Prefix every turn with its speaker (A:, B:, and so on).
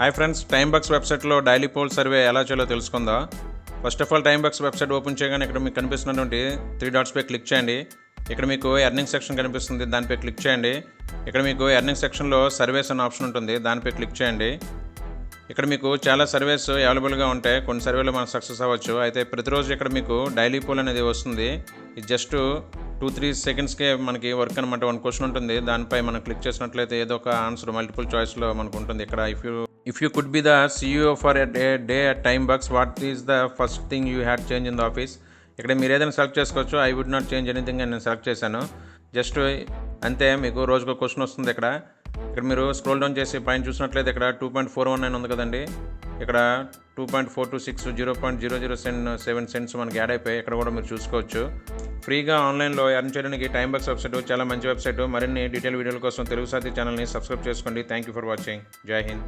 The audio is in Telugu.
A: హాయ్ ఫ్రెండ్స్ టైమ్ బాక్స్ వెబ్సైట్లో డైలీ పోల్ సర్వే ఎలా చేయాలో తెలుసుకుందా? First of all time box website open చేయగానే ఇక్కడ మీకు కనిపిస్తున్నటువంటి త్రీ డాట్స్పై క్లిక్ చేయండి. ఇక్కడ మీకు ఎర్నింగ్ సెక్షన్ కనిపిస్తుంది దానిపై క్లిక్ చేయండి. ఇక్కడ మీకు ఎర్నింగ్ సెక్షన్లో సర్వేస్ అనే ఆప్షన్ ఉంటుంది దానిపై క్లిక్ చేయండి. ఇక్కడ మీకు చాలా సర్వేస్ అవైలబుల్గా ఉంటాయి కొన్ని సర్వేలు మనకు సక్సెస్ అవ్వచ్చు. అయితే ప్రతిరోజు ఇక్కడ మీకు డైలీ పోల్ అనేది వస్తుంది. ఇది జస్ట్ టూ త్రీ సెకండ్స్కే మనకి వర్క్ అనమాట వన్ క్వశ్చన్ ఉంటుంది. దానిపై మనం క్లిక్ చేసినట్లయితే ఏదో ఒక ఆన్సర్ మల్టిపుల్ చాయిస్లో మనకు ఉంటుంది. ఇక్కడ if you if you could be the CEO for a day day at time box what is the first thing you had change in the office ఇక్కడ మీరు ఏదైనా సెలెక్ట్ చేసుకోవచ్చు. I would not change anything అని నేను సెలెక్ట్ చేశాను. జస్ట్ అంతే మీకు రోజుకు క్వశ్చన్ వస్తుంది ఇక్కడ ఇక్కడ మీరు స్క్రోల్ డౌన్ చేసి పైన చూసినట్లయితే ఇక్కడ two point four one nine ఉంది కదండి. ఇక్కడ two point four two six zero point zero zero సెన్ seven cents మనకి యాడ్ అయిపోయి ఇక్కడ కూడా మీరు చూసుకోవచ్చు. ఫ్రీగా ఆన్లైన్లో ఎర్న్ చేయడానికి టైం బాక్స్ వెబ్సైట్ చాలా మంచి వెబ్సైట్ మరిన్ని డీటెయిల్ వీడియోల కోసం తెలుగు సాధి ఛానల్ని సబ్స్క్రైబ్ చేసుకోండి. థ్యాంక్ యూ ఫర్ వాచింగ్ జై హింద్